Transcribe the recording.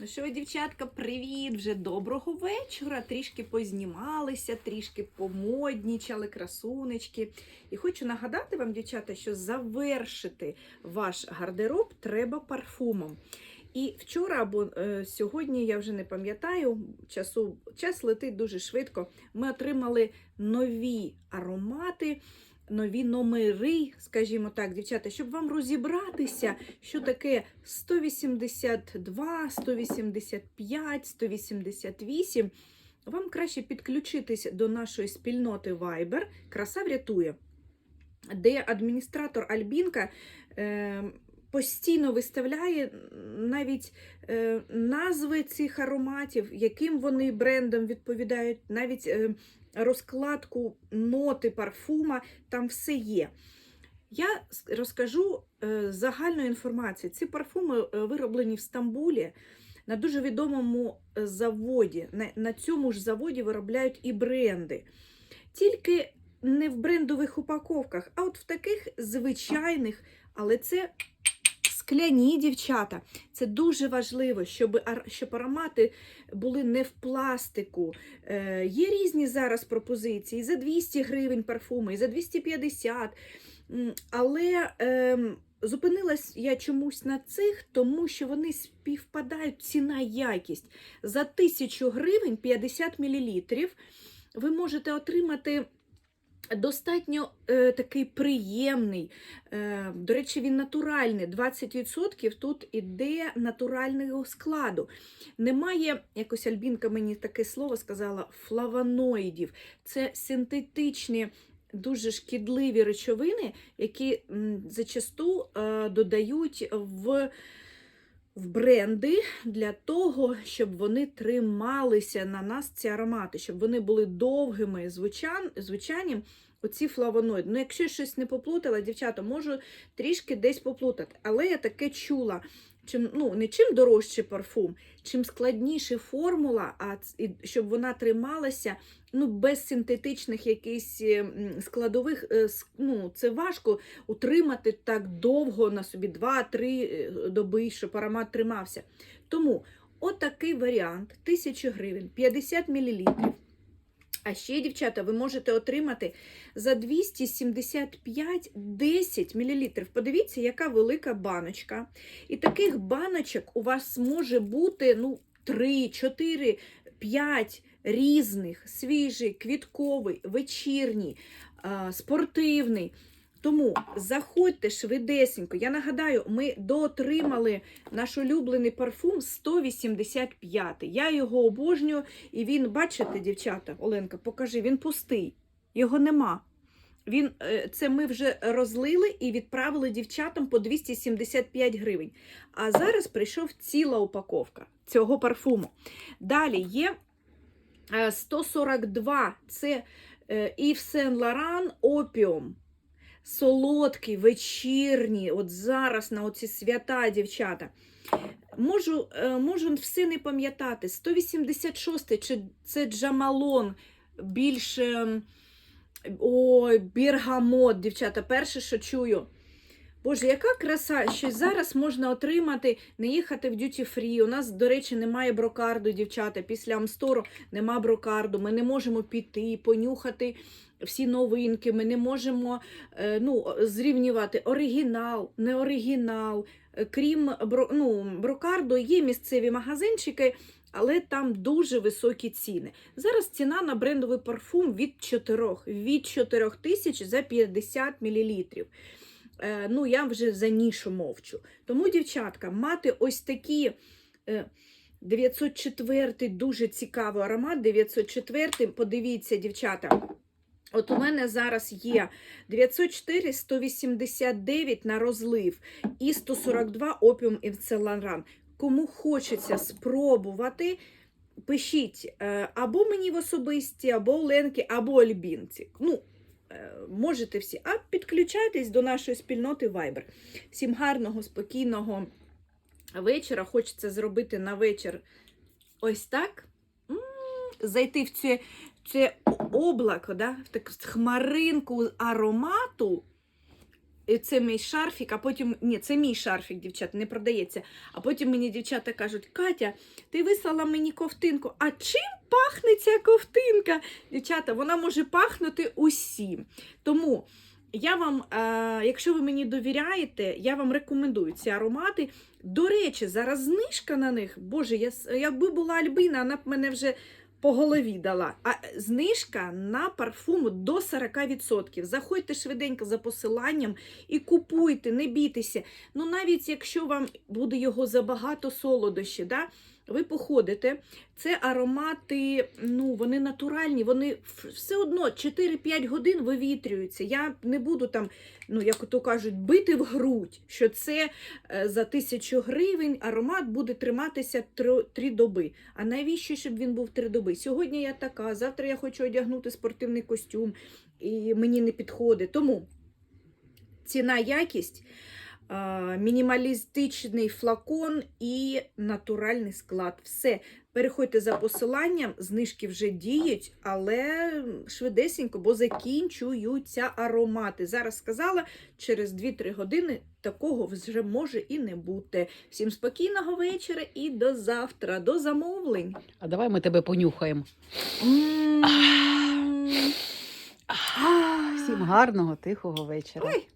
Ну що, дівчатка, привіт! Вже доброго вечора. Трішки познімалися, трішки помоднічали, красунечки. І хочу нагадати вам, дівчата, що завершити ваш гардероб треба парфумом. І вчора або е, сьогодні, я вже не пам'ятаю, часу, час летить дуже швидко. Ми отримали нові аромати, нові номери, скажімо так, дівчата, щоб вам розібратися, що таке 182, 185, 188. Вам краще підключитись до нашої спільноти Viber. Краса врятує, де адміністратор Альбінка. Е, Постійно виставляє навіть е, назви цих ароматів, яким вони брендом відповідають, навіть е, розкладку ноти парфума, там все є. Я розкажу е, загальну інформацію. Ці парфуми вироблені в Стамбулі на дуже відомому заводі. На цьому ж заводі виробляють і бренди. Тільки не в брендових упаковках, а от в таких звичайних, але це скляні дівчата. Це дуже важливо, щоб, щоб аромати були не в пластику. Е, є різні зараз пропозиції за 200 гривень парфуми, і за 250. М, Але ем, зупинилась я чомусь на цих, тому що вони співпадають ціна якість. За 1000 гривень 50 мл ви можете отримати. Достатньо е, такий приємний, е, до речі, він натуральний. 20% тут іде натурального складу. Немає, якось Альбінка мені таке слово сказала, флавоноїдів. Це синтетичні, дуже шкідливі речовини, які зачасту е, додають в. В бренди для того, щоб вони трималися на нас ці аромати, щоб вони були довгими, звичайні, звичайні оці флавоноїди. Ну, якщо щось не поплутала, дівчата, можу трішки десь поплутати. Але я таке чула. Чим, ну, не чим дорожчий парфум, чим складніша формула, а щоб вона трималася ну, без синтетичних якихось е, складових, е, ну, це важко утримати так довго на собі 2-3 доби, щоб аромат тримався. Тому отакий варіант 1000 гривень, 50 мл. А ще, дівчата, ви можете отримати за 275 10 мл. Подивіться, яка велика баночка. І таких баночок у вас може бути ну, 3, 4, 5 різних: свіжий, квітковий, вечірній, спортивний. Тому заходьте швидесенько. Я нагадаю, ми доотримали наш улюблений парфум 185. Я його обожнюю, і він, бачите, дівчата, Оленка, покажи, він пустий. Його нема. Він, е, це ми вже розлили і відправили дівчатам по 275 гривень. А зараз прийшов ціла упаковка цього парфуму. Далі є 142, це е, Yves Saint Laurent Opium. Солодкий, вечірній, от зараз на оці свята, дівчата. Можу, е, можу все не пам'ятати. 186 чи це Джамалон, більш ем, ой, біргамот, дівчата, перше, що чую. Боже, яка краса, що зараз можна отримати, не їхати в дюті фрі. У нас, до речі, немає брокарду, дівчата. Після Амстору нема брокарду. Ми не можемо піти, понюхати всі новинки. Ми не можемо е, ну, зрівнювати оригінал, не оригінал. Е, Крім ну, брокарду, є місцеві магазинчики, але там дуже високі ціни. Зараз ціна на брендовий парфум від 4, від 4 тисяч за 50 мл. Е, ну, я вже за нішу мовчу. Тому, дівчатка, мати ось такі. е, 904 дуже цікавий аромат. 904, подивіться, дівчата. От у мене зараз є 904, 189 на розлив і 142 опіум і. Кому хочеться спробувати, пишіть е, або мені в особисті, або Оленки, або Альбінці. Ну, е, можете всі. А підключайтесь до нашої спільноти Viber. Всім гарного, спокійного вечора. Хочеться зробити на вечір ось так. Зайти в це, це облако, да? в таку хмаринку аромату це мій шарфік, а потім ні, це мій шарфік, дівчата, не продається. А потім мені дівчата кажуть: Катя, ти вислала мені ковтинку. А чим пахне ця ковтинка? Дівчата, вона може пахнути усім. Тому я вам, е, якщо ви мені довіряєте, я вам рекомендую ці аромати. До речі, зараз знижка на них. Боже, я, якби була Альбина, вона б мене вже по голові дала. А знижка на парфум до 40%. Заходьте швиденько за посиланням і купуйте, не бійтеся. Ну навіть якщо вам буде його забагато солодощі, да, ви походите. Це аромати, ну вони натуральні, вони все одно 4-5 годин вивітрюються. Я не буду там, ну як то кажуть, бити в грудь, що це е, за тисячу гривень аромат буде триматися тро- три доби. А навіщо, щоб він був три доби? Сьогодні я така, завтра я хочу одягнути спортивний костюм, і мені не підходить. Тому ціна, якість, мінімалістичний флакон і натуральний склад. Все. Переходьте за посиланням, знижки вже діють, але швидесенько, бо закінчуються аромати. Зараз сказала, через 2-3 години такого вже може і не бути. Всім спокійного вечора і до завтра, до замовлень. А давай ми тебе понюхаємо. Всім гарного, тихого вечора. Ой.